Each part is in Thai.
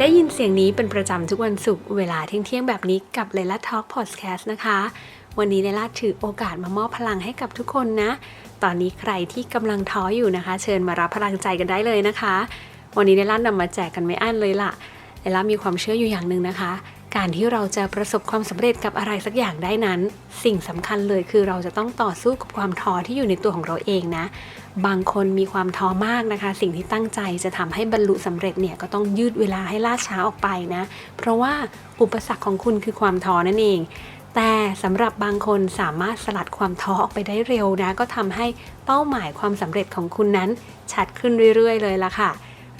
ได้ยินเสียงนี้เป็นประจำทุกวันศุกร์เวลาเที่ยงๆแบบนี้กับเลล่าทอล์กพอดแคสต์นะคะ วันนี้เลล่าถือโอกาสมามอบพลังให้กับทุกคนนะ ตอนนี้ใครที่กำลังท้ออยู่นะคะ เชิญมารับพลังใจกันได้เลยนะคะ วันนี้เลล่านำมาแจกกันไม่อั้นเลยล่ะเลล่ามีความเชื่ออยู่อย่างหนึ่งนะคะ การที่เราจะประสบความสำเร็จกับอะไรสักอย่างได้นั้น สิ่งสำคัญเลยคือเราจะต้องต่อสู้กับความท้อที่อยู่ในตัวของเราเองนะ บางคนมีความท้อมากนะคะ สิ่งที่ตั้งใจจะทำให้บรรลุสำเร็จเนี่ยก็ต้องยืดเวลาให้ล่าช้าออกไปนะ เพราะว่าอุปสรรคของคุณคือความท้อนั่นเอง แต่สำหรับบางคนสามารถสลัดความท้อออกไปได้เร็วนะ ก็ทำให้เป้าหมายความสำเร็จของคุณนั้น ชัดขึ้นเรื่อย ๆ เลยละค่ะ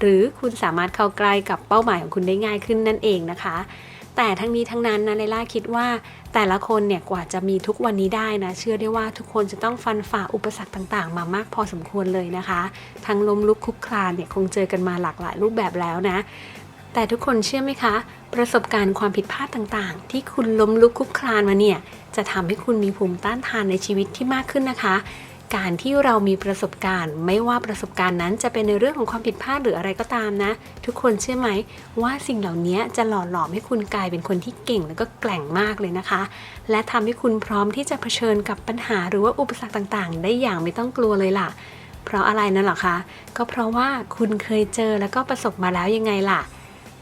หรือคุณสามารถเข้าใกล้กับเป้าหมายของคุณได้ง่ายขึ้นนั่นเองนะคะ แต่ทั้งนี้ทั้งนั้นนะเลล่าคิดว่าแต่ละคนเนี่ยกว่าจะมีทุกวันนี้ได้นะ เชื่อได้ว่าทุกคนจะต้องฟันฝ่าอุปสรรคต่างๆ มามากพอสมควรเลยนะคะ ทั้งล้มลุกคลุกคลานเนี่ยคงเจอกันมาหลากหลายรูปแบบแล้วนะ แต่ทุกคนเชื่อไหมคะ ประสบการณ์ความผิดพลาดต่างๆ ที่คุณล้มลุกคลุกคลานมาเนี่ยจะทำให้คุณมีภูมิต้านทานในชีวิตที่มากขึ้นนะคะ การที่เรามีประสบการณ์ ไม่ว่าประสบการณ์นั้นจะเป็นในเรื่องของความผิดพลาดหรืออะไรก็ตามนะ ทุกคนเชื่อไหมว่าสิ่งเหล่านี้จะหล่อหลอมให้คุณกลายเป็นคนที่เก่งแล้วก็แกร่งมากเลยนะคะ และทำให้คุณพร้อมที่จะเผชิญกับปัญหาหรือว่าอุปสรรคต่างๆ ได้อย่างไม่ต้องกลัวเลยล่ะ เพราะอะไรนั่นหรอคะก็เพราะว่าคุณเคยเจอแล้วก็ประสบมาแล้วยังไงล่ะ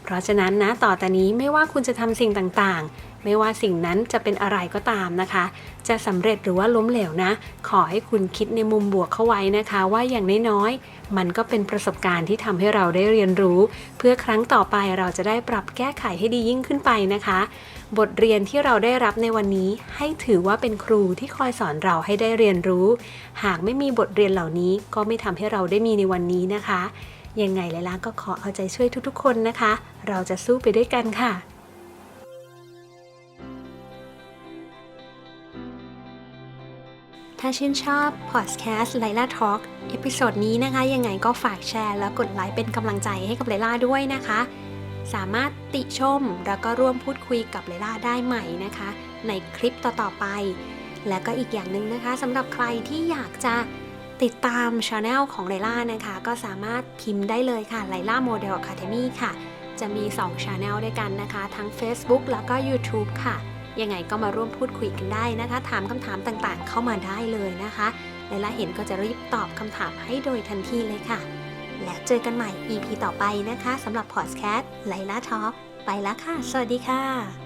เพราะฉะนั้นนะต่อแต่นี้ไม่ว่าคุณจะทำสิ่งต่างๆ ไม่ว่าสิ่งนั้นจะเป็นอะไรก็ตามนะคะ จะสำเร็จหรือว่าล้มเหลวนะ ขอให้คุณคิดในมุมบวกเข้าไว้นะคะ ว่าอย่างน้อยๆ มันก็เป็นประสบการณ์ที่ทำให้เราได้เรียนรู้ เพื่อครั้งต่อไปเราจะได้ปรับแก้ไขให้ดียิ่งขึ้นไปนะคะ บทเรียนที่เราได้รับในวันนี้ ให้ถือว่าเป็นครูที่คอยสอนเราให้ได้เรียนรู้ หากไม่มีบทเรียนเหล่านี้ก็ไม่ทำให้เราได้มีในวันนี้นะคะ ยังไงไลล่าก็ขอเอาใจช่วยทุกๆ คนนะคะ เราจะสู้ไปด้วยกันค่ะถ้าชื่นชอบพอดแคสต์ไลล่าทอล์กเอพิโซดนี้นะคะ ยังไงก็ฝากแชร์แล้วกดไลค์เป็นกำลังใจให้กับไลล่าด้วยนะคะ สามารถติชมแล้วก็ร่วมพูดคุยกับไลล่าได้ใหม่นะคะ ในคลิปต่อๆไป และก็อีกอย่างหนึ่งนะคะสำหรับใครที่อยากจะ ติดตามช anel ของไลล่านะคะ ก็สามารถพิมพ์ได้เลยค่ะไลล่าโมเดลอะคาเดมี่ค่ะ จะมี 2 channel ด้วยกันนะคะ ทั้ง Facebook แล้วก็ YouTube ค่ะ ยังไงก็มาร่วมพูดคุยกันได้นะคะ ถามคำถามต่างๆ เข้ามาได้เลยนะคะไลล่าเห็นก็จะรีบตอบคำถามให้โดยทันทีเลยค่ะ แล้วเจอกันใหม่ EP ต่อไปนะคะสำหรับพอดแคสต์ไลล่าทอล์กไปแล้วค่ะ สวัสดีค่ะ